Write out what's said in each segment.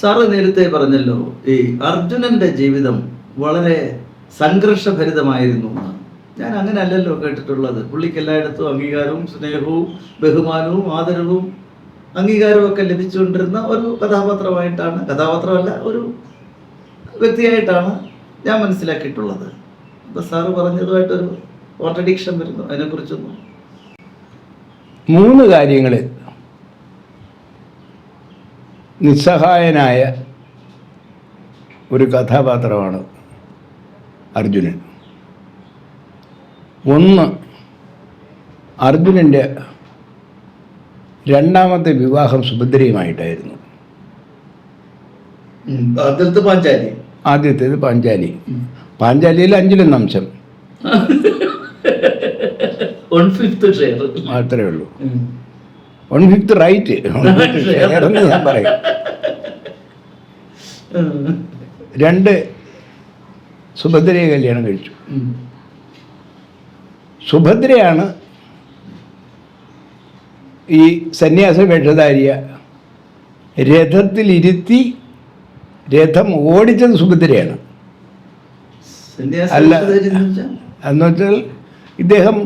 Sir നേരത്തെ പറഞ്ഞല്ലോ ഈ അർജുനന്റെ ജീവിതം വളരെ സംഘർഷഭരിതമായിരുന്നു. ഞാൻ അങ്ങനെ അല്ലല്ലോ കേട്ടിട്ടുള്ളത്. പുള്ളിക്ക് എല്ലായിടത്തും അംഗീകാരവും സ്നേഹവും ബഹുമാനവും ആദരവും അംഗീകാരവും ഒക്കെ ലഭിച്ചുകൊണ്ടിരുന്ന ഒരു കഥാപാത്രമായിട്ടാണ് കഥാപാത്രമല്ല ഒരു വ്യക്തിയായിട്ടാണ് ഞാൻ മനസ്സിലാക്കിയിട്ടുള്ളത്. അപ്പൊ സാറ് പറഞ്ഞതുമായിട്ടൊരു കോൺട്രഡിക്ഷൻ വരുന്നു അതിനെക്കുറിച്ചൊന്നും. മൂന്ന് കാര്യങ്ങളിൽ നിസ്സഹായനായ ഒരു കഥാപാത്രമാണ് അർജുനൻ. ഒന്ന് അർജുനന്റെ രണ്ടാമത്തെ വിവാഹം സുഭദ്രയുമായിട്ടായിരുന്നു. ആദ്യത്തെ പാഞ്ചാലി. ആദ്യത്തേത് പാഞ്ചാലി. പാഞ്ചാലിയിൽ അഞ്ചിലൊന്ന് അംശം. മാത്രമേ ഉള്ളൂ. വൺ ഫിഫ്ത്ത് റൈറ്റ് എന്ന് ഞാൻ പറയും. രണ്ട് സുഭദ്രയെ കല്യാണം കഴിച്ചു. സുഭദ്രയാണ് ഈ സന്യാസ വേഷധാരിയ രഥത്തിലിരുത്തി രഥം ഓടിച്ചത് സുഭദ്രയാണ്. അല്ല. എന്നുവെച്ചാൽ ഇദ്ദേഹം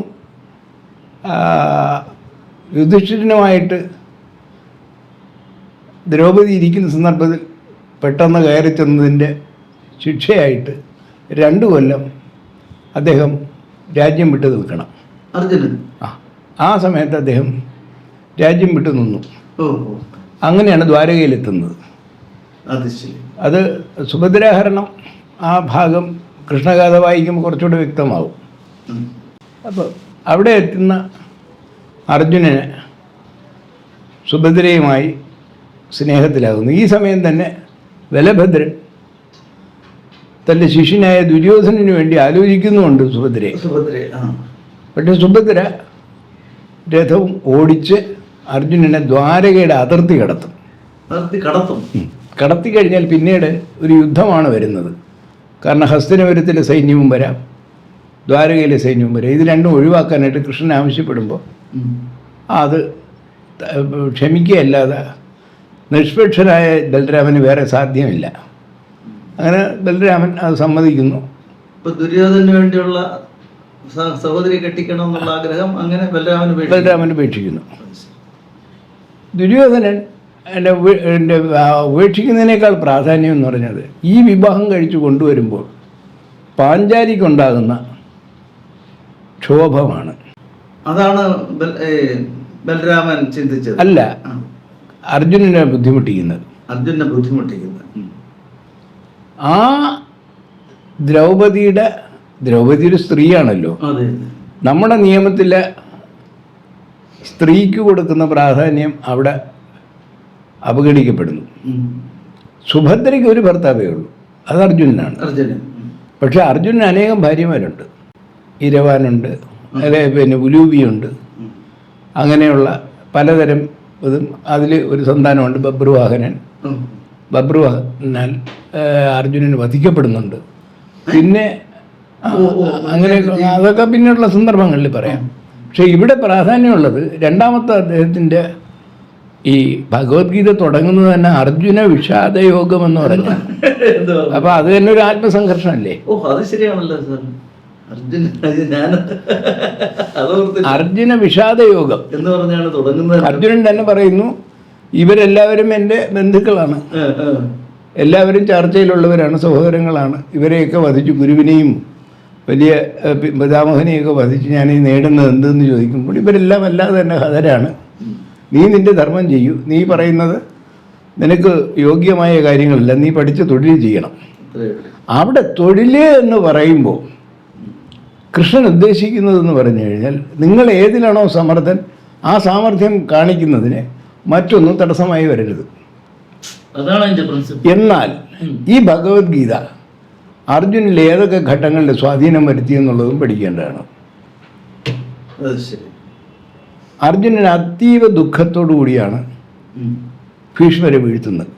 യുധിഷ്ഠിരനുമായിട്ട് ദ്രൗപദി ഇരിക്കുന്ന സന്ദർഭത്തിൽ പെട്ടെന്ന് കയറി ചെന്നതിന്റെ ശിക്ഷയായിട്ട് രണ്ടു കൊല്ലം അദ്ദേഹം രാജ്യം വിട്ടു നിൽക്കണം. അർജുനൻ. ആ ആ സമയത്ത് അദ്ദേഹം രാജ്യം വിട്ടു നിന്നു. അങ്ങനെയാണ് ദ്വാരകയിലെത്തുന്നത്. അത് ശരി. അത് സുഭദ്രാഹരണം ആ ഭാഗം കൃഷ്ണഗാഥ വായിക്കുമ്പോൾ കുറച്ചുകൂടെ വ്യക്തമാവും. അപ്പോൾ അവിടെ എത്തുന്ന അർജുനന് സുഭദ്രയുമായി സ്നേഹത്തിലാകുന്നു. ഈ സമയം തന്നെ ബലഭദ്രൻ തന്റെ ശിഷ്യനായ ദുര്യോധനന് വേണ്ടി ആലോചിക്കുന്നുമുണ്ട് സുഭദ്രയെ. സുഭദ്ര ആ. പക്ഷേ സുഭദ്ര രഥവും ഓടിച്ച് അർജുനനെ ദ്വാരകയുടെ അതിർത്തി കടത്തും. അതിർത്തി കടത്തും. കടത്തി കഴിഞ്ഞാൽ പിന്നീട് ഒരു യുദ്ധമാണ് വരുന്നത്. കാരണം ഹസ്തനപുരത്തിലെ സൈന്യവും വരാം. ദ്വാരകയിലെ സൈന്യവും വരാം. ഇത് രണ്ടും ഒഴിവാക്കാനായിട്ട് കൃഷ്ണൻ ആവശ്യപ്പെടുമ്പോൾ. അത് ക്ഷമിക്കുകയല്ലാതെ നിഷ്പക്ഷനായ ബലരാമന് വേറെ സാധ്യമില്ല. അങ്ങനെ ബലരാമൻ അത് സമ്മതിക്കുന്നു. ഇപ്പൊ ദുര്യോധനു വേണ്ടിയുള്ള സഹോദരി കെട്ടിക്കണം എന്നുള്ള ആഗ്രഹം അങ്ങനെ ബലരാമന് വേണ്ടി ബലരാമൻ ഉപേക്ഷിക്കുന്നു. ദുര്യോധനൻ എന്റെ എന്റെ ഉപേക്ഷിക്കുന്നതിനേക്കാൾ പ്രാധാന്യം എന്ന് പറഞ്ഞത് ഈ വിവാഹം കഴിച്ചു കൊണ്ടുവരുമ്പോൾ പാഞ്ചാലിക്കുണ്ടാകുന്ന ക്ഷോഭമാണ്. അതാണ് ബലരാമൻ ചിന്തിച്ചത്. അല്ല. അർജുനനെ ബുദ്ധിമുട്ടിക്കുന്നത്. അർജുനെ ബുദ്ധിമുട്ടിക്കുന്നത്. ആ ദ്രൗപതിയുടെ ദ്രൗപതി ഒരു സ്ത്രീയാണല്ലോ നമ്മുടെ നിയമത്തിലെ സ്ത്രീക്ക് കൊടുക്കുന്ന പ്രാധാന്യം അവിടെ അവഗണിക്കപ്പെടുന്നു. സുഭദ്രയ്ക്ക് ഒരു ഭർത്താവേ ഉള്ളൂ. അത് അർജുനനാണ്. പക്ഷെ അർജുനന് അനേകം ഭാര്യമാരുണ്ട്. ഇരവാനുണ്ട് അല്ലെ പിന്നെ ഉലൂബിയുണ്ട് അങ്ങനെയുള്ള പലതരം ഇതും അതിൽ ഒരു സന്താനമുണ്ട് ബബ്രുവാഹനൻ. ബബ്രുവാഹനാൽ അർജുനൻ വധിക്കപ്പെടുന്നുണ്ട്. പിന്നെ അങ്ങനെ അതൊക്കെ പിന്നെയുള്ള സന്ദർഭങ്ങളിൽ പറയാം. പക്ഷേ ഇവിടെ പ്രാധാന്യമുള്ളത് രണ്ടാമത്തെ അദ്ദേഹത്തിന്റെ ഈ ഭഗവത്ഗീത തുടങ്ങുന്നത് തന്നെ അർജുന വിഷാദയോഗം എന്ന് പറഞ്ഞു? അപ്പൊ അത് തന്നെ ഒരു ആത്മസംഘർഷമല്ലേ ഓ അത് ശരിയാണല്ലോ സാർ. അർജുന വിഷാദയോഗം. എന്ന് പറഞ്ഞാണ് തുടങ്ങുന്നത്. അർജുനൻ തന്നെ പറയുന്നു ഇവരെല്ലാവരും എന്റെ ബന്ധുക്കളാണ്. എല്ലാവരും ചർച്ചയിലുള്ളവരാണ് സഹോദരങ്ങളാണ്. ഇവരെയൊക്കെ വധിച്ചു. ഗുരുവിനെയും വലിയ പിതാമോഹനെയൊക്കെ പിതാമഹനെയൊക്കെ വധിച്ച് ഞാൻ ഈ നേടുന്നത് എന്തെന്ന് ചോദിക്കുമ്പോൾ ഇവരെല്ലാം അല്ലാതെ തന്നെ ഹതരാണ്. നീ നിന്റെ ധർമ്മം ചെയ്യൂ. നീ പറയുന്നത് നിനക്ക് യോഗ്യമായ കാര്യങ്ങളല്ല. നീ പഠിച്ച് തൊഴിൽ ചെയ്യണം. അവിടെ തൊഴിൽ എന്ന് പറയുമ്പോൾ കൃഷ്ണൻ ഉദ്ദേശിക്കുന്നതെന്ന് പറഞ്ഞു കഴിഞ്ഞാൽ നിങ്ങൾ ഏതിലാണോ സമർത്ഥൻ ആ സാമർഥ്യം കാണിക്കുന്നതിന് മറ്റൊന്നും തടസ്സമായി വരരുത്. എന്നാൽ ഈ ഭഗവത്ഗീത അർജുനിൽ ഏതൊക്കെ ഘട്ടങ്ങളിൽ സ്വാധീനം വരുത്തി എന്നുള്ളതും പഠിക്കേണ്ടതാണ്. അർജുനൻ അതീവ ദുഃഖത്തോടു കൂടിയാണ്. ഭീഷ്മരെ വീഴ്ത്തുന്നത്.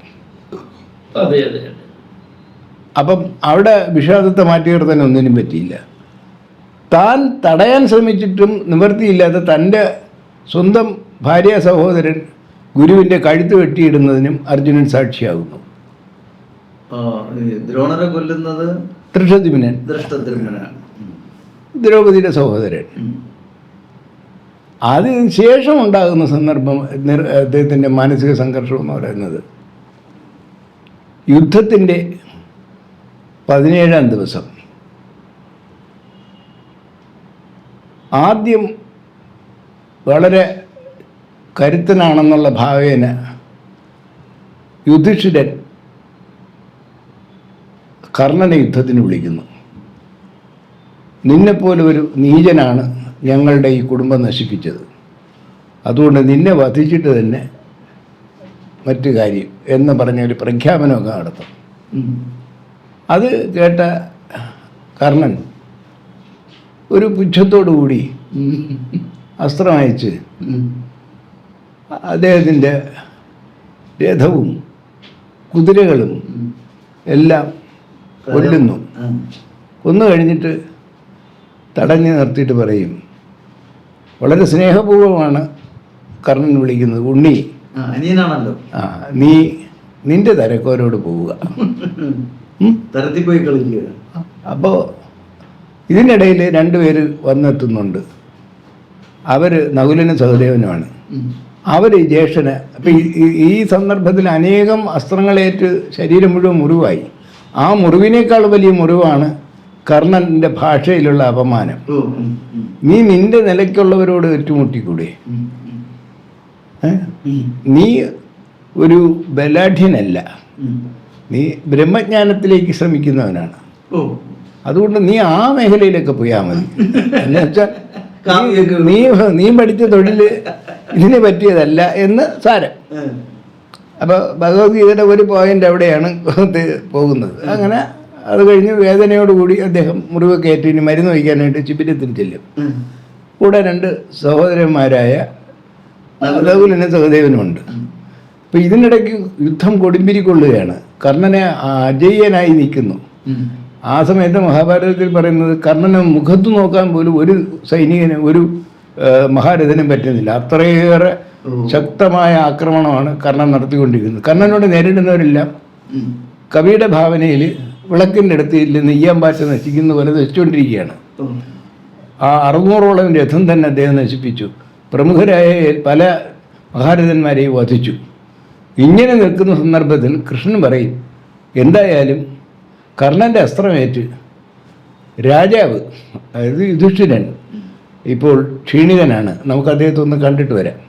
അപ്പം അവിടെ വിഷാദത്തെ മാറ്റി നിർത്താൻ ഒന്നിനും പറ്റിയില്ല. താൻ തടയാൻ ശ്രമിച്ചിട്ടും നിവൃത്തിയില്ലാത്ത തന്റെ സ്വന്തം ഭാര്യ സഹോദരൻ ഗുരുവിന്റെ കഴുത്ത് വെട്ടിയിടുന്നതിനും അർജുനൻ സാക്ഷിയാകുന്നു. ദ്രോണരെ കൊല്ലുന്നത് തൃഷദ്യുമ്നൻ ദൃഷ്ടദ്രുമ്നാണ് ദ്രൗപതിയുടെ സഹോദരൻ. അതിന് ശേഷം ഉണ്ടാകുന്ന സന്ദർഭം അദ്ദേഹത്തിന്റെ മാനസിക സംഘർഷം എന്ന് പറയുന്നത് യുദ്ധത്തിന്റെ പതിനേഴാം ദിവസം. ആദ്യം വളരെ കരുത്തനാണെന്നുള്ള ഭാവേന യുധിഷ്ഠിരൻ കർണനെ യുദ്ധത്തിന് വിളിക്കുന്നു. നിന്നെപ്പോലെ ഒരു നീചനാണ് ഞങ്ങളുടെ ഈ കുടുംബം നശിപ്പിച്ചത്. അതുകൊണ്ട് നിന്നെ വധിച്ചിട്ട് തന്നെ മറ്റു കാര്യം എന്ന് പറഞ്ഞ ഒരു പ്രഖ്യാപനമൊക്കെ നടത്തും. അത് കേട്ട കർണൻ ഒരു പുച്ഛത്തോടു കൂടി അസ്ത്രം അയച്ച് അദ്ദേഹത്തിന്റെ രഥവും കുതിരകളും എല്ലാം കൊല്ലുന്നു. കൊന്നു കഴിഞ്ഞിട്ട് തടഞ്ഞു നിർത്തിയിട്ട് പറയും വളരെ സ്നേഹപൂർവമാണ് കർണൻ വിളിക്കുന്നത് ഉണ്ണി. അനിയനാണല്ലോ. ആ നീ നിന്റെ തരക്കോരോട് പോവുക? തരത്തിൽ പോയി കളിക്കുക. അപ്പോൾ ഇതിനിടയിൽ രണ്ടുപേര് വന്നെത്തുന്നുണ്ട്. അവർ നകുലനും സഹദേവനുമാണ്. അവർ ജ്യേഷ്ഠന് അപ്പം ഈ- സന്ദർഭത്തിൽ അനേകം അസ്ത്രങ്ങളേറ്റ് ശരീരം മുഴുവൻ മുറിവായി. ആ മുറിവിനേക്കാൾ വലിയ മുറിവാണ് കർണന്റെ ഭാഷയിലുള്ള അപമാനം. നീ നിന്റെ നിലയ്ക്കുള്ളവരോട് ഏറ്റുമുട്ടിക്കൂടെ? നീ ഒരു ബലാഢ്യനല്ല. ഉം. നീ ബ്രഹ്മജ്ഞാനത്തിലേക്ക് ശ്രമിക്കുന്നവനാണ്. അതുകൊണ്ട് നീ ആ മേഖലയിലേക്ക് പോയാൽ മതി. എന്ന് വെച്ചാൽ നീ നീ പഠിച്ച തൊഴിൽ ഇതിന് പറ്റിയതല്ല എന്ന് സാരം. അപ്പൊ അപ്പോൾ ഭഗവത്ഗീതയുടെ ഒരു പോയിന്റ് അവിടെയാണ് പോകുന്നത്. അങ്ങനെ അത് കഴിഞ്ഞ് വേദനയോടുകൂടി അദ്ദേഹം മുറിവ് കയറ്റി ഇനി മരുന്ന് വയ്ക്കാനായിട്ട് ചിപ്പിരത്തിൽ ചെല്ലും. കൂടെ രണ്ട് സഹോദരന്മാരായ നകുലനും സഹദേവനുമുണ്ട്. അപ്പോൾ ഇതിനിടയ്ക്ക് യുദ്ധം കൊടുമ്പിരിക്കൊള്ളുകയാണ്. കർണനെ അജയ്യനായി നിൽക്കുന്നു. ആ സമയത്ത് മഹാഭാരതത്തിൽ പറയുന്നത് കർണന് മുഖത്ത് നോക്കാൻ പോലും ഒരു സൈനികന് ഒരു മഹാരഥനും പറ്റുന്നില്ല. അത്രയേറെ ശക്തമായ ആക്രമണമാണ് കർണൻ നടത്തിക്കൊണ്ടിരിക്കുന്നത്. കർണനോട് നേരിടുന്നവരെല്ലാം. കവിയുടെ ഭാവനയിൽ വിളക്കിന്റെ അടുത്ത് ഇല്ല നെയ്യാൻ പാറ്റ നശിക്കുന്ന പോലെ നശിച്ചുകൊണ്ടിരിക്കുകയാണ്. ആ അറുന്നൂറോളം രഥം തന്നെ അദ്ദേഹം നശിപ്പിച്ചു. പ്രമുഖരായ പല മഹാരഥന്മാരെയും വധിച്ചു. ഇങ്ങനെ നിൽക്കുന്ന സന്ദർഭത്തിൽ കൃഷ്ണൻ പറയും എന്തായാലും കർണന്റെ അസ്ത്രമേറ്റ് രാജാവ് അതായത് യുധിഷ്ഠിരൻ ഇപ്പോൾ ക്ഷീണിതനാണ്. നമുക്ക് അദ്ദേഹത്തെ ഒന്ന് കണ്ടിട്ട് വരാം.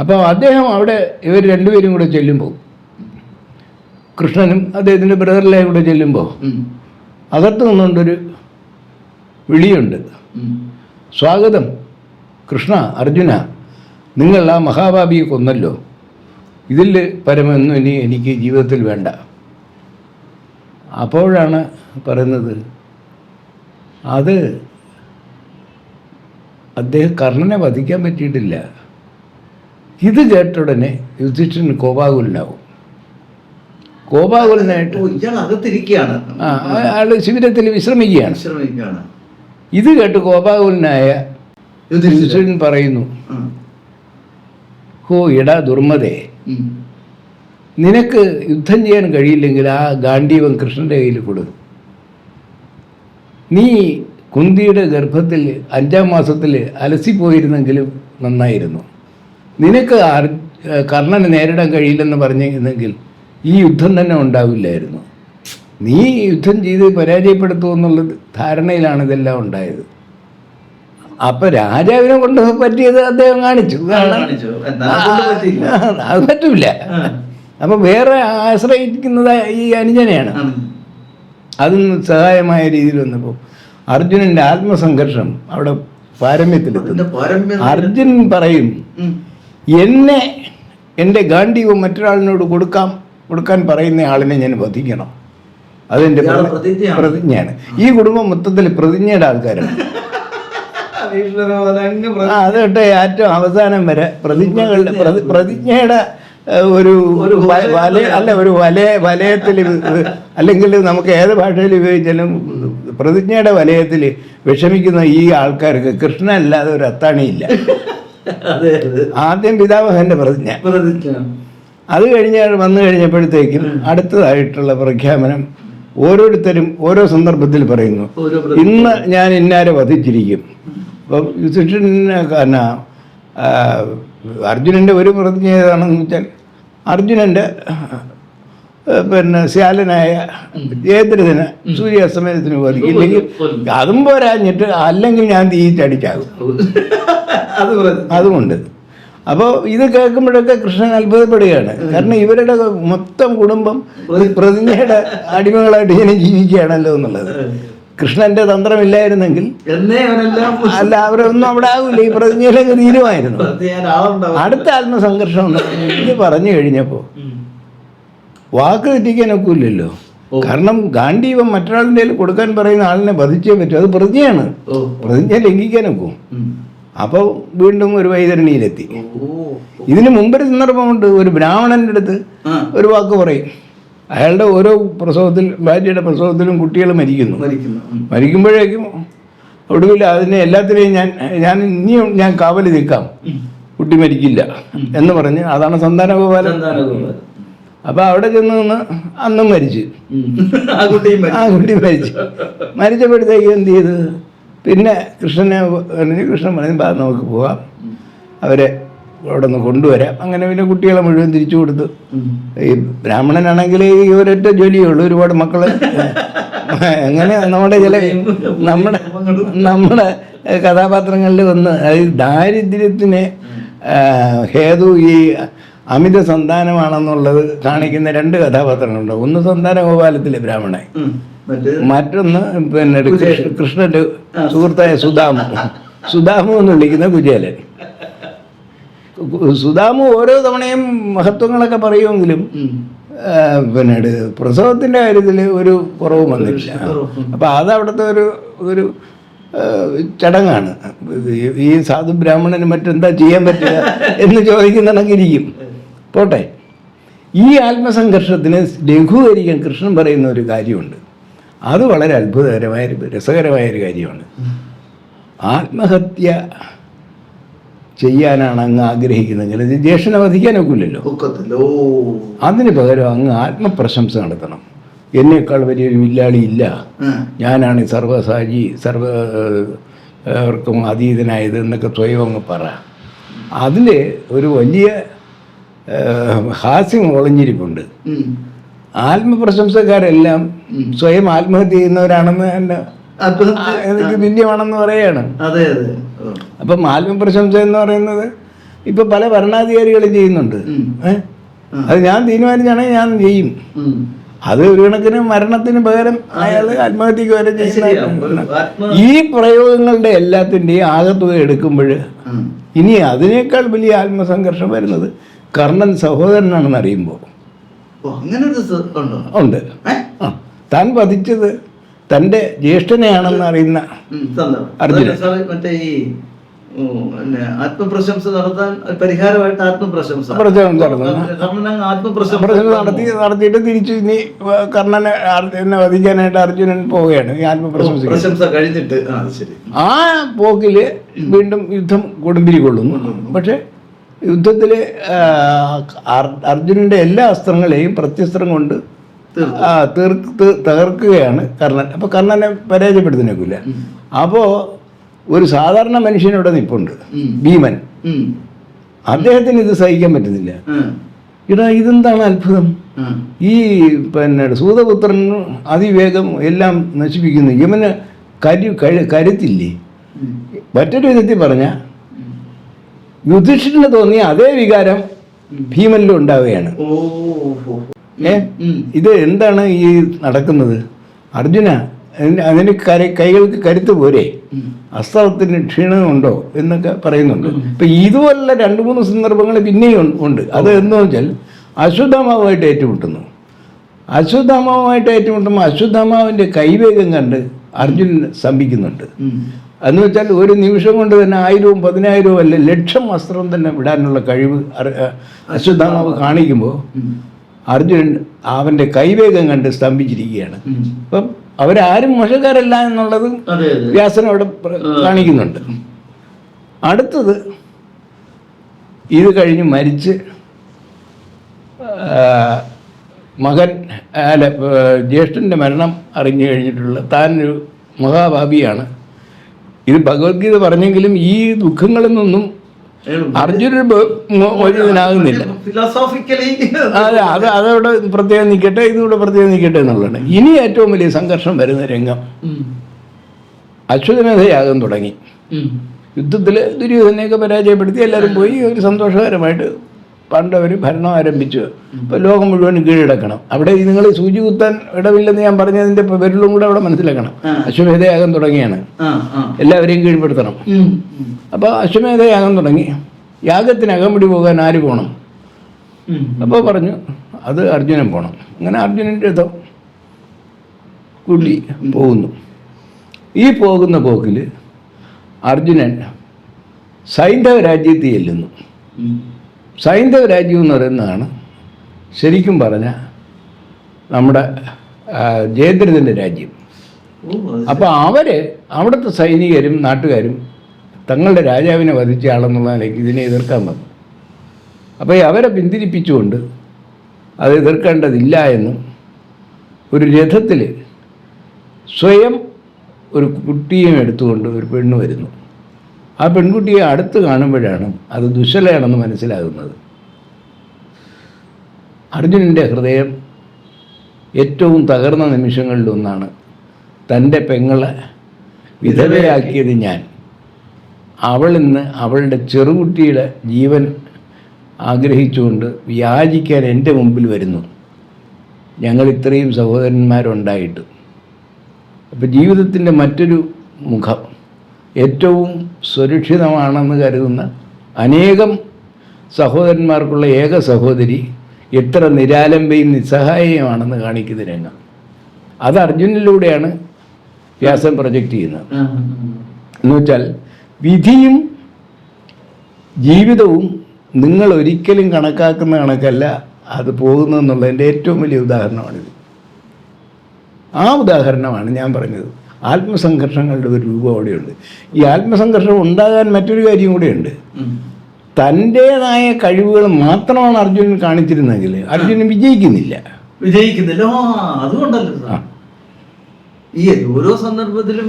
അപ്പോൾ അദ്ദേഹം അവിടെ ഇവർ രണ്ടുപേരും കൂടെ ചെല്ലുമ്പോൾ കൃഷ്ണനും അദ്ദേഹത്തിന്റെ ബ്രദറിലെയും കൂടെ ചെല്ലുമ്പോൾ. അകത്ത് നിന്നുകൊണ്ടൊരു വിളിയുണ്ട്. സ്വാഗതം കൃഷ്ണ അർജുന നിങ്ങൾ ആ മഹാഭാപിയെ കൊന്നല്ലോ. ഇതിൽ പരമൊന്നും ഇനി എനിക്ക് ജീവിതത്തിൽ വേണ്ട. അപ്പോഴാണ് പറയുന്നത്. അത് അദ്ദേഹം കർണനെ വധിക്കാൻ പറ്റിയിട്ടില്ല. ഇത് കേട്ട ഉടനെ കോപാകുലനാവും. കോപാകുലനായിട്ട് അകത്തിരിക്കുകയാണ്. അയാൾ ശിബിരത്തിൽ വിശ്രമിക്കുകയാണ്. വിശ്രമിക്കുകയാണ്. ഇത് കേട്ട് കോപാകുലനായ യുധിഷ്ഠിരൻ. യുധിഷ്ഠിരൻ പറയുന്നു ഹോ എടാ ദുർമതേ ഉം. നിനക്ക് യുദ്ധം ചെയ്യാൻ കഴിയില്ലെങ്കിൽ ആ ഗാന്ധീവൻ കൃഷ്ണന്റെ കയ്യിൽ കൊടു. നീ കുന്തിയുടെ ഗർഭത്തിൽ അഞ്ചാം മാസത്തിൽ അലസിപ്പോയിരുന്നെങ്കിലും നന്നായിരുന്നു. നിനക്ക് കർണനെ നേരിടാൻ കഴിയില്ലെന്ന് പറഞ്ഞിരുന്നെങ്കിൽ ഈ യുദ്ധം തന്നെ ഉണ്ടാവില്ലായിരുന്നു. നീ യുദ്ധം ചെയ്ത് പരാജയപ്പെടുത്തുമെന്നുള്ള ധാരണയിലാണ് ഇതെല്ലാം ഉണ്ടായത്. അപ്പൊ രാജാവിനെ കൊണ്ട് പറ്റിയത് അദ്ദേഹം കാണിച്ചു. അത് പറ്റൂല. ആ. അപ്പൊ വേറെ ആശ്രയിക്കുന്നത് ഈ അനുജനെയാണ്. അത് സഹായമായ രീതിയിൽ വന്നപ്പോൾ അർജുനന്റെ ആത്മസംഘർഷം അവിടെ പാരമ്യത്തിൽ അതിന്റെ അർജുൻ പറയും എന്നെ എന്റെ ഗാന്ധിയും മറ്റൊരാളിനോട് കൊടുക്കാം കൊടുക്കാൻ പറയുന്ന ആളിനെ ഞാൻ വധിക്കണം. അതെന്റെ ഇയാളെ പ്രതിജ്ഞയാണ്. ഈ കുടുംബം മൊത്തത്തിൽ പ്രതിജ്ഞയുടെ ആൾക്കാരാണ്. അതോട്ടെ ഏറ്റവും അവസാനം വരെ പ്രതിജ്ഞകളുടെ പ്രതി- പ്രതിജ്ഞയുടെ ഒരു വല അല്ല ഒരു വല വലയത്തിൽ അല്ലെങ്കിൽ നമുക്ക് ഏത് ഭാഷയിൽ ഉപയോഗിച്ചാലും പ്രതിജ്ഞയുടെ വലയത്തിൽ വിഷമിക്കുന്ന ഈ ആൾക്കാർക്ക് കൃഷ്ണൻ അല്ലാതെ ഒരു അത്താണിയില്ല. അതെ അതെ. ആദ്യം പിതാമഹന്റെ പ്രതിജ്ഞ. പ്രതിജ്ഞ. അത് കഴിഞ്ഞ് വന്നു കഴിഞ്ഞപ്പോഴത്തേക്കും അടുത്തതായിട്ടുള്ള പ്രഖ്യാപനം ഓരോരുത്തരും ഓരോ സന്ദർഭത്തിൽ പറയുന്നു. ഇന്ന് ഞാൻ ഇന്നാരെ വധിച്ചിരിക്കും. അപ്പം യുധിഷ്ഠിരന് അർജുനന്റെ ഒരു പ്രതിജ്ഞ ഏതാണെന്ന് വെച്ചാൽ അർജുനന്റെ പിന്നെ ശ്യാലനായ ജയദ്രഥന് സൂര്യാസ്തമയത്തിന് വധിക്കും ഇല്ലെങ്കിൽ അതും പോരാഞ്ഞിട്ട് അല്ലെങ്കിൽ ഞാൻ പറഞ്ഞു അതുകൊണ്ട്. അപ്പോൾ ഇത് കേൾക്കുമ്പോഴൊക്കെ കൃഷ്ണൻ അത്ഭുതപ്പെടുകയാണ്. കാരണം ഇവരുടെ മൊത്തം കുടുംബം പ്രതിജ്ഞയുടെ അടിമകളായിട്ട് ഇങ്ങനെ ജീവിക്കുകയാണല്ലോ എന്നുള്ളത്. കൃഷ്ണന്റെ തന്ത്രമില്ലായിരുന്നെങ്കിൽ അല്ല അവരൊന്നും അവിടെ ആവില്ല ഈ പ്രതിജ്ഞയിലേക്ക് തീരുമായിരുന്നു അടുത്ത ആത്മസംഘർഷം ഇത് പറഞ്ഞു കഴിഞ്ഞപ്പോൾ വാക്ക് വാക്ക് തെറ്റിക്കാനൊക്കില്ലല്ലോ. കാരണം ഗാന്ധീവം മറ്റൊരാളിന്റെ കൊടുക്കാൻ പറയുന്ന ആളിനെ വധിച്ചേ പറ്റും. അത് പ്രതിജ്ഞയാണ്. പ്രതിജ്ഞ ലംഘിക്കാനൊക്കും. ഒക്കും അപ്പോൾ വീണ്ടും ഒരു വൈതരണിയിലെത്തി. ഇതിന് മുമ്പൊരു സന്ദർഭമുണ്ട്. ഒരു ബ്രാഹ്മണന്റെ അടുത്ത് ഒരു വാക്ക് പറയും. അയാളുടെ ഓരോ പ്രസവത്തിൽ ഭാര്യയുടെ പ്രസവത്തിലും കുട്ടികൾ മരിക്കുന്നു. മരിക്കുമ്പോഴേക്കും ഒടുവിൽ അതിനെ എല്ലാത്തിനെയും ഞാൻ ഞാൻ ഇനിയും ഞാൻ കാവൽ നിൽക്കാം. കുട്ടി മരിക്കില്ല എന്ന് പറഞ്ഞ് അതാണ് സന്താന ഗോപാല അപ്പൊ അവിടെ ചെന്ന് നിന്ന് അന്നും മരിച്ചു. ആ കുട്ടി മരിച്ചു. മരിച്ചപ്പോഴത്തേക്ക് എന്ത് ചെയ്ത്? പിന്നെ കൃഷ്ണനെ കൃഷ്ണൻ പറഞ്ഞു നമുക്ക് പോവാം. അവരെ അവിടെ നിന്ന് കൊണ്ടുവരാം. അങ്ങനെ പിന്നെ കുട്ടികളെ മുഴുവൻ തിരിച്ചു കൊടുത്തു. ഈ ബ്രാഹ്മണനാണെങ്കിൽ ഈ ഒരൊറ്റ ജോലിയേ ഉള്ളൂ ഒരുപാട് മക്കൾ. അങ്ങനെ നമ്മുടെ ചില നമ്മുടെ നമ്മുടെ കഥാപാത്രങ്ങളിൽ വന്ന് അതായത് ദാരിദ്ര്യത്തിന് ഹേതു ഈ അമിത സന്താനമാണെന്നുള്ളത് കാണിക്കുന്ന രണ്ട് കഥാപാത്രങ്ങളുണ്ട്. ഒന്ന് സന്താന ഗോപാലത്തിലെ ബ്രാഹ്മണൻ മറ്റൊന്ന് പിന്നെ കൃഷ്ണന്റെ സുഹൃത്തായ സുധാമു. സുധാമു എന്ന് വിളിക്കുന്ന കുചേലൻ. സുധാമു ഓരോ തവണയും മഹത്വങ്ങളൊക്കെ പറയുമെങ്കിലും പിന്നെ ഇത് പ്രസവത്തിന്റെ കാര്യത്തിൽ ഒരു കുറവും വന്നില്ല അപ്പോൾ അത് അവിടുത്തെ ഒരു ഒരു ചടങ്ങാണ്. ഈ- സാധു ബ്രാഹ്മണന് മറ്റെന്താ ചെയ്യാൻ പറ്റുക എന്ന് ചോദിക്കുന്നുണ്ടെങ്കിരിക്കും പോട്ടെ. ഈ ആത്മസംഘർഷത്തിന് ലഘൂകരിക്കാൻ കൃഷ്ണൻ പറയുന്ന ഒരു കാര്യമുണ്ട്. അത് വളരെ അത്ഭുതകരമായ രസകരമായൊരു രസകരമായ ഒരു കാര്യമാണ് ആത്മഹത്യ ചെയ്യാനാണ് അങ്ങ് ആഗ്രഹിക്കുന്നതെങ്കിൽ ഇത് ജ്യേഷ്ഠനെ വധിക്കാനൊക്കില്ലല്ലോ അതിന് പകരം അങ്ങ് ആത്മപ്രശംസ നടത്തണം. എന്നേക്കാൾ വലിയൊരു വില്ലാളി ഇല്ല. ഞാനാണ് സർവസാജി സർവ അവർക്കും അതീതനായത് എന്നൊക്കെ സ്വയം അങ്ങ് പറ. അതിൽ ഒരു വലിയ ഹാസ്യം ഒളിഞ്ഞിരിപ്പുണ്ട്. ആത്മപ്രശംസക്കാരെല്ലാം സ്വയം ആത്മഹത്യ ചെയ്യുന്നവരാണെന്ന് എനിക്ക് തുല്യമാണെന്ന് പറയാണ്. അതെ അതെ. അപ്പം ആത്മപ്രശംസ എന്ന് പറയുന്നത് ഇപ്പൊ പല ഭരണാധികാരികളും ചെയ്യുന്നുണ്ട്. അത് ഞാൻ തീരുമാനിച്ചാണെങ്കിൽ ഞാൻ ചെയ്യും. അത് ഒരു കണക്കിന് മരണത്തിന് പകരം അയാൾ ആത്മഹത്യക്ക് വരെ ചെയ്യുന്ന ഈ പ്രയോഗങ്ങളുടെ എല്ലാത്തിന്റെയും ആകത്തുക എടുക്കുമ്പോൾ ഇനി അതിനേക്കാൾ വലിയ ആത്മസംഘർഷം വരുന്നത് കർണൻ സഹോദരനാണെന്ന് അറിയുമ്പോൾ ഉണ്ട്? താൻ വധിച്ചത് തന്റെ ജ്യേഷ്ഠനെയാണെന്ന് അറിയുന്ന അർജുന. അർജുനൻ. മറ്റേ ഈ ആത്മപ്രശംസ നടത്താൻ പരിഹാരമായിട്ട് ആത്മപ്രശംസ. ആത്മപ്രശംസ പ്രശംസ നടത്തി നടത്തിയിട്ട് തിരിച്ചു ഇനി കർണനെ എന്നെ വധിക്കാനായിട്ട് അർജുനൻ പോവുകയാണ്. ഈ ആത്മപ്രശംസ പ്രശംസ കഴിഞ്ഞിട്ട്. ആ പോക്കിൽ വീണ്ടും യുദ്ധം കൊടുമ്പിരി കൊള്ളുന്നു പക്ഷേ യുദ്ധത്തിൽ അർജുനന്റെ എല്ലാ അസ്ത്രങ്ങളെയും പ്രത്യസ്ത്രം കൊണ്ട്. ആ, തീർക്ക് തകർക്കുകയാണ് കർണൻ. അപ്പോൾ കർണനെ പരാജയപ്പെടുത്തുന്നേക്കില്ല അപ്പോൾ ഒരു സാധാരണ മനുഷ്യനിവിടെ നിപ്പുണ്ട്. ഭീമൻ. അദ്ദേഹത്തിന് ഇത് സഹിക്കാൻ പറ്റുന്നില്ല. ഇടാ ഇതെന്താണ് അത്ഭുതം? ഈ പിന്നെ സൂതപുത്രൻ അതിവേഗം എല്ലാം നശിപ്പിക്കുന്നു. യമന് കരു കരു കരുത്തില്ലേ. മറ്റൊരു വിധത്തിൽ പറഞ്ഞ യുധിഷ്ഠിരന് തോന്നിയ അതേ വികാരം ഭീമനിലും ഉണ്ടാവുകയാണ്. ഏ. ഇത് എന്താണ് ഈ നടക്കുന്നത്? അർജുന അതിന് കര കൈകൾക്ക് കരുത്ത് പോരെ? ഉം. അസ്ത്രത്തിന് ക്ഷീണമുണ്ടോ എന്നൊക്കെ പറയുന്നുണ്ട്. ഇപ്പൊ ഇതുപോലെ രണ്ട് മൂന്ന് സന്ദർഭങ്ങൾ പിന്നെയും ഉണ്ട്. അത് എന്ന് വെച്ചാൽ അശ്വത്ഥാമാവുമായിട്ട് ഏറ്റുമുട്ടുന്നു. അശ്വത്ഥാമാവുമായിട്ട് ഏറ്റുമുട്ടുമ്പോൾ അശ്വത്ഥാമാവിന്റെ കൈവേഗം കണ്ട് അർജുനൻ സ്തംഭിക്കുന്നുണ്ട്. എന്ന് വെച്ചാൽ ഒരു നിമിഷം കൊണ്ട് തന്നെ ആയിരവും പതിനായിരവും അല്ലെ ലക്ഷം വസ്ത്രം തന്നെ വിടാനുള്ള കഴിവ് അശ്വത്ഥാമാവ് കാണിക്കുമ്പോൾ ഉം. അർജുനൻ അവന്റെ കൈവേഗം കണ്ട് സ്തംഭിച്ചിരിക്കുകയാണ്. അപ്പം അവരാരും മോശക്കാരല്ല എന്നുള്ളത് വ്യാസൻ അവിടെ കാണിക്കുന്നുണ്ട്. അടുത്തത് ഇത് കഴിഞ്ഞ് മരിച്ച് മകൻ അല്ല ജ്യേഷ്ഠന്റെ മരണം അറിഞ്ഞു കഴിഞ്ഞിട്ടുള്ള താനൊരു മഹാഭാവിയാണ് ഇത് ഭഗവത്ഗീത പറഞ്ഞെങ്കിലും ഈ ദുഃഖങ്ങളിൽ നിന്നും അർജുനൻ ഇതിനാകുന്നില്ല ഫിലോസോഫിക്കലി അതെ അത് അതവിടെ പ്രത്യേകം നിൽക്കട്ടെ ഇതിവിടെ പ്രത്യേകം നിൽക്കട്ടെ എന്നുള്ളതാണ്. ഇനി ഏറ്റവും വലിയ സംഘർഷം വരുന്ന രംഗം. അശ്വതമേധയാഗം തുടങ്ങി. യുദ്ധത്തിൽ ദുര്യോധനെയൊക്കെ പരാജയപ്പെടുത്തി എല്ലാവരും പോയി ഒരു സന്തോഷകരമായിട്ട് പാണ്ഡവർ ഭരണം ആരംഭിച്ചു. അപ്പോൾ ലോകം മുഴുവൻ കീഴടക്കണം. അവിടെ നിങ്ങൾ സൂചി കുത്താൻ ഇടമില്ലെന്ന് ഞാൻ പറഞ്ഞതിന്റെ വിരലും കൂടെ അവിടെ മനസ്സിലാക്കണം. അശ്വമേധയാകം അശ്വമേധയാഗം തുടങ്ങിയാണ്. എല്ലാവരെയും കീഴ്പ്പെടുത്തണം. അപ്പോൾ അശ്വമേധയാഗം തുടങ്ങി. യാഗത്തിന് അകമ്പടി പോകാൻ ആര് പോകണം അപ്പോൾ പറഞ്ഞു അത് അർജുനൻ പോകണം അങ്ങനെ അർജുനന്റെ ഇതോ കുള്ളി പോകുന്നു. ഈ പോകുന്ന പോക്കിൽ അർജുനൻ സൈന്ധവ രാജ്യത്ത് ചെല്ലുന്നു. സൈന്ധവ രാജ്യം എന്ന് പറയുന്നതാണ് ശരിക്കും പറഞ്ഞ നമ്മുടെ ജയദ്രഥന്റെ രാജ്യം. അപ്പോൾ അവർ അവിടുത്തെ സൈനികരും നാട്ടുകാരും തങ്ങളുടെ രാജാവിനെ വധിച്ച ആളെന്നുള്ള നിലയ്ക്ക് ഇതിനെ എതിർക്കാൻ വന്നു അപ്പോൾ അവരെ പിന്തിരിപ്പിച്ചുകൊണ്ട് അത് എതിർക്കേണ്ടതില്ല എന്നും ഒരു രഥത്തിൽ സ്വയം ഒരു കുട്ടിയും എടുത്തുകൊണ്ട് ഒരു പെണ്ണ് വരുന്നു. ആ പെൺകുട്ടിയെ അടുത്ത് കാണുമ്പോഴാണ് അത് ദുശലയാണെന്ന് മനസ്സിലാകുന്നത്. അർജുനന്റെ ഹൃദയം ഏറ്റവും തകർന്ന നിമിഷങ്ങളിലൊന്നാണ് തന്റെ പെങ്ങളെ വിധവയാക്കിയത് ഞാൻ. അവൾ ഇന്ന് അവളുടെ ചെറുകുട്ടിയുടെ ജീവൻ ആഗ്രഹിച്ചുകൊണ്ട് വ്യാജിക്കാൻ എന്റെ മുമ്പിൽ വരുന്നു. ഞങ്ങൾ ഇത്രയും സഹോദരന്മാരുണ്ടായിട്ട്. അപ്പോൾ ജീവിതത്തിന്റെ മറ്റൊരു മുഖം ഏറ്റവും സുരക്ഷിതമാണെന്ന് കരുതുന്ന അനേകം സഹോദരന്മാർക്കുള്ള ഏക സഹോദരി എത്ര നിരാലംബയും നിസ്സഹായമാണെന്ന് കാണിക്കുന്ന രംഗം. അത് അർജുനിലൂടെയാണ് വ്യാസം പ്രൊജക്റ്റ് ചെയ്യുന്നത്. ആ, ആ. എന്ന് വെച്ചാൽ വിധിയും ജീവിതവും നിങ്ങൾ ഒരിക്കലും കണക്കാക്കുന്ന കണക്കല്ല അത് പോകുന്നതെന്നുള്ളതിന്റെ ഏറ്റവും വലിയ ഉദാഹരണമാണിത്. ആ ഉദാഹരണമാണ് ഞാൻ പറഞ്ഞത്. ആത്മസംഘർഷങ്ങളുടെ ഒരു രൂപം അവിടെയുണ്ട്. ഈ ആത്മസംഘർഷം ഉണ്ടാകാൻ മറ്റൊരു കാര്യം കൂടെയുണ്ട്. ഉണ്ട് തന്റേതായ കഴിവുകൾ മാത്രമാണ് അർജുനൻ കാണിച്ചിരുന്നെങ്കിൽ അർജുനൻ വിജയിക്കുന്നില്ല. വിജയിക്കുന്നില്ല. അതുകൊണ്ടല്ലോ. ഈ ഓരോ സന്ദർഭത്തിലും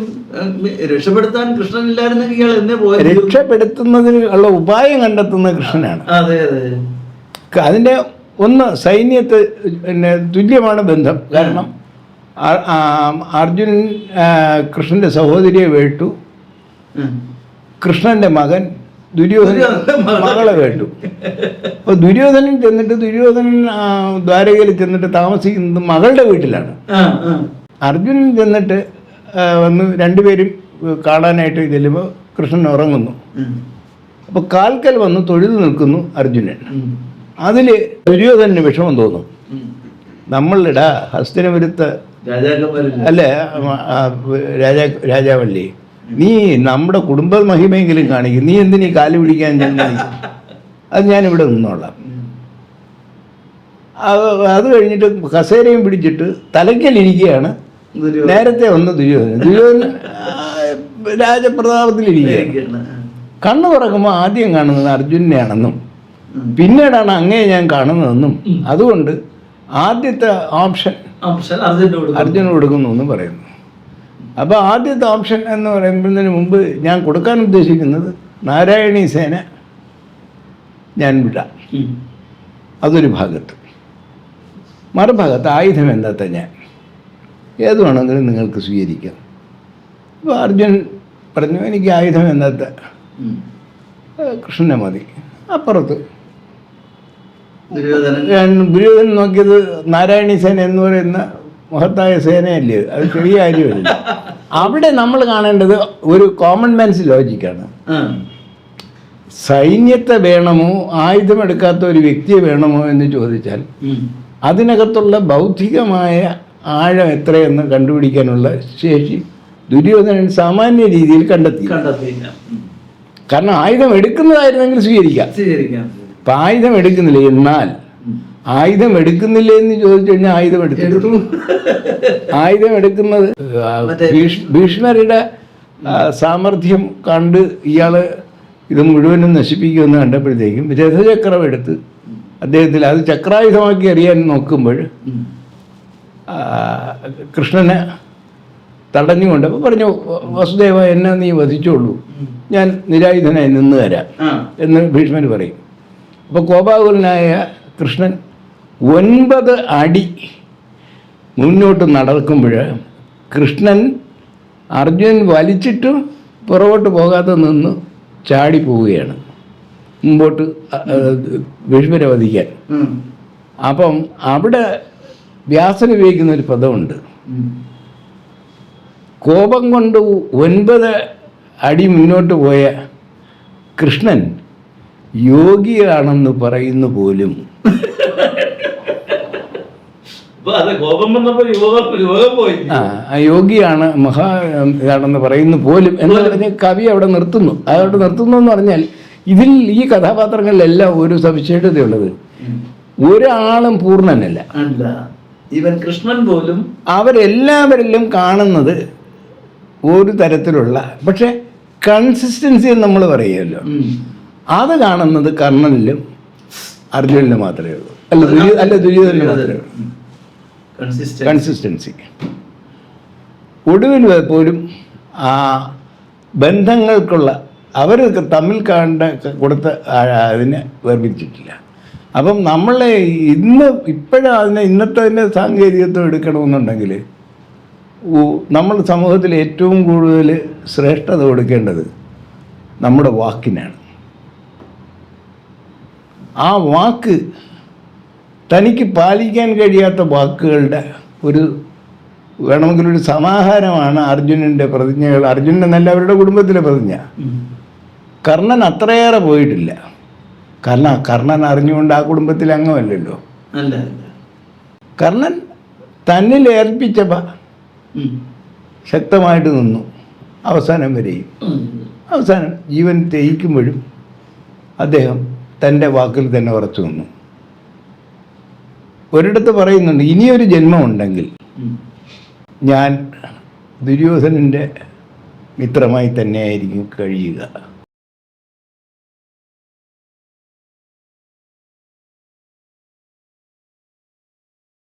രക്ഷപ്പെടുത്താൻ കൃഷ്ണനില്ലായിരുന്നെങ്കിൽ ഇയാൾ എന്നെ പോയത് രക്ഷപ്പെടുത്തുന്നതിന് ഉള്ള ഉപായം കണ്ടെത്തുന്ന കൃഷ്ണനാണ്. അതെ അതെ. അതിന്റെ ഒന്ന് സൈന്യത്തെ പിന്നെ തുല്യമാണ് ബന്ധം. കാരണം അർജുനൻ കൃഷ്ണന്റെ സഹോദരിയെ വേട്ടു. കൃഷ്ണന്റെ മകൻ ദുര്യോധന മകളെ വേട്ടു. അപ്പോൾ ദുര്യോധനൻ ചെന്നിട്ട് ദുര്യോധനൻ ദ്വാരകയിൽ ചെന്നിട്ട് താമസിക്കുന്നത് മകളുടെ വീട്ടിലാണ്. അർജുനൻ ചെന്നിട്ട് വന്ന് രണ്ടുപേരും കാണാനായിട്ട് ചെല്ലുമ്പോൾ കൃഷ്ണൻ ഉറങ്ങുന്നു. അപ്പൊ അപ്പോൾ കാൽക്കൽ വന്ന് തൊഴുതു നിൽക്കുന്നു അർജുനൻ. അതിൽ അതിൽ ദുര്യോധനന് വിഷമം തോന്നും. നമ്മളിടാ ഹസ്തനപുരത്ത് അല്ലേ രാജാ രാജാവല്ലേ നീ നമ്മുടെ കുടുംബ മഹിമയെങ്കിലും കാണിക്കും. നീ എന്തിനീ കാൽ പിടിക്കാൻ ചെന്ന്? അത് ഞാനിവിടെ നിന്നോളാം. അത് കഴിഞ്ഞിട്ട് കസേരയും പിടിച്ചിട്ട് തലയ്ക്കലിരിക്കുകയാണ് നേരത്തെ വന്ന് ദുര്യോധനൻ. ദുര്യോധന ആ, രാജപ്രതാപത്തിലിരിക്കുകയാണ്. കണ്ണു തുറക്കുമ്പോൾ ആദ്യം കാണുന്നത് അർജുനെയാണെന്നും. പിന്നീടാണ് അങ്ങേ ഞാൻ കാണുന്നതെന്നും. അതുകൊണ്ട് ആദ്യത്തെ ഓപ്ഷൻ അർജുന കൊടുക്കുന്നു. എന്ന് പറയുന്നു. അപ്പോൾ ആദ്യത്തെ ഓപ്ഷൻ എന്ന് പറയുമ്പോഴതിന് മുമ്പ് ഞാൻ കൊടുക്കാൻ ഉദ്ദേശിക്കുന്നത് നാരായണീ സേന ഞാൻ വിടാം. അതൊരു ഭാഗത്ത്. മറുഭാഗത്ത് ആയുധം എന്താത്ത ഞാൻ ഏത് വേണമെങ്കിലും നിങ്ങൾക്ക് സ്വീകരിക്കാം. അപ്പോൾ അർജുൻ പറഞ്ഞു എനിക്ക് ആയുധം എന്നത്തെ. കൃഷ്ണനെ മതി. അപ്പുറത്ത്. ദുര്യോധനൻ. നോക്കിയത് നാരായണി സേന എന്ന് പറയുന്ന മഹത്തായ സേനയല്ലേ? അത് ചെറിയ കാര്യമല്ല. അവിടെ നമ്മൾ കാണേണ്ടത് ഒരു കോമൺ മാൻസ് ലോജിക്കാണ്. സൈന്യത്തെ വേണമോ ആയുധമെടുക്കാത്ത ഒരു വ്യക്തിയെ വേണമോ എന്ന് ചോദിച്ചാൽ. അതിനകത്തുള്ള ബൗദ്ധികമായ ആഴം എത്രയെന്ന് കണ്ടുപിടിക്കാനുള്ള ശേഷി ദുര്യോധനൻ സാമാന്യ രീതിയിൽ കണ്ടെത്തി. കണ്ടെത്തിയില്ല. കാരണം ആയുധം എടുക്കുന്നതായിരുന്നെങ്കിൽ സ്വീകരിക്കാം. സ്വീകരിക്കാം. അപ്പം ആയുധം എടുക്കുന്നില്ല. എന്നാൽ ആയുധം എടുക്കുന്നില്ല എന്ന് ചോദിച്ചു കഴിഞ്ഞാൽ ആയുധം എടുത്തു. ആയുധം എടുക്കുന്നത് ഭീഷ്മരുടെ സാമർഥ്യം കണ്ട് ഇയാൾ ഇത് മുഴുവനും നശിപ്പിക്കുമെന്ന് കണ്ടപ്പോഴത്തേക്കും രഥചക്രം എടുത്ത് അദ്ദേഹത്തിൽ അത് ചക്രായുധമാക്കി അറിയാൻ നോക്കുമ്പോൾ കൃഷ്ണനെ തടഞ്ഞുകൊണ്ട് അപ്പോൾ പറഞ്ഞു വസുദേവ എന്നെ നീ വധിച്ചോളൂ. ഞാൻ നിരായുധനായി നിന്ന് തരാം. എന്ന് ഭീഷ്മൻ പറയും. അപ്പോൾ കോപാകുലനായ കൃഷ്ണൻ ഒൻപത് അടി മുന്നോട്ട് നടക്കുമ്പോൾ കൃഷ്ണൻ അർജുനൻ വലിച്ചിട്ടും പുറകോട്ട് പോകാതെ നിന്ന് ചാടി പോവുകയാണ്. മുമ്പോട്ട് ഭീഷ്മരെ വധിക്കാൻ. അപ്പം അവിടെ വ്യാസൻ ഉപയോഗിക്കുന്ന ഒരു പദമുണ്ട്. കോപം കൊണ്ട് ഒൻപത് അടി മുന്നോട്ട് പോയ കൃഷ്ണൻ യോഗിയാണെന്ന് പറയുന്നു പോലും. ആ യോഗിയാണ് മഹാ ഇതാണെന്ന് പറയുന്നു പോലും എന്ന് പറഞ്ഞ് കവി അവിടെ നിർത്തുന്നു. അതവിടെ നിർത്തുന്നു എന്ന് പറഞ്ഞാൽ ഇതിൽ ഈ കഥാപാത്രങ്ങളിലെല്ലാം ഒരു സവിശേഷതയുള്ളത്. ഒരാളും പൂർണനല്ല. ഇവൻ കൃഷ്ണൻ പോലും അവരെല്ലാവരിലും കാണുന്നത് ഒരു തരത്തിലുള്ള പക്ഷെ കൺസിസ്റ്റൻസി എന്ന് നമ്മൾ പറയുമല്ലോ. അത് കാണുന്നത് കർണനിലും അർജുനനിലും മാത്രമേ ഉള്ളൂ. അല്ല ദുര്യ അല്ല ദുര്യോധനിലും മാത്രമേ ഉള്ളൂ. കൺസിസ്റ്റൻസി ഒടുവിൽ പോലും ആ ബന്ധങ്ങൾക്കുള്ള അവർ തമ്മിൽ കണ്ട കൊടുത്ത അതിനെ വേർതിരിച്ചിട്ടില്ല അപ്പം നമ്മളെ ഇന്ന് ഇപ്പോഴും അതിനെ ഇന്നത്തെ തന്നെ സാങ്കേതികത്വം എടുക്കണമെന്നുണ്ടെങ്കിൽ നമ്മൾ സമൂഹത്തിൽ ഏറ്റവും കൂടുതൽ ശ്രേഷ്ഠത കൊടുക്കേണ്ടത് നമ്മുടെ വാക്കിനാണ്. ആ വാക്ക് തനിക്ക് പാലിക്കാൻ കഴിയാത്ത വാക്കുകളുടെ ഒരു വേണമെങ്കിൽ ഒരു സമാഹാരമാണ് അർജുനന്റെ പ്രതിജ്ഞകൾ. അർജുനൻ എന്നല്ല അവരുടെ കുടുംബത്തിലെ പ്രതിജ്ഞ. കർണൻ അത്രയേറെ പോയിട്ടില്ല. കാരണം കർണൻ അറിഞ്ഞുകൊണ്ട് ആ കുടുംബത്തിൽ അംഗമല്ലല്ലോ. അല്ല കർണൻ തന്നിൽ ഏൽപ്പിച്ചപ്പ ശക്തമായിട്ട് നിന്നു. അവസാനം വരെയും. അവസാനം ജീവൻ തേയിക്കുമ്പോഴും അദ്ദേഹം തന്റെ വാക്കിൽ തന്നെ ഉറച്ചു നിന്നു. ഒരിടത്ത് പറയുന്നുണ്ട് ഇനിയൊരു ജന്മമുണ്ടെങ്കിൽ. ഞാൻ ദുര്യോധനന്റെ മിത്രമായി തന്നെയായിരിക്കും കഴിയുക.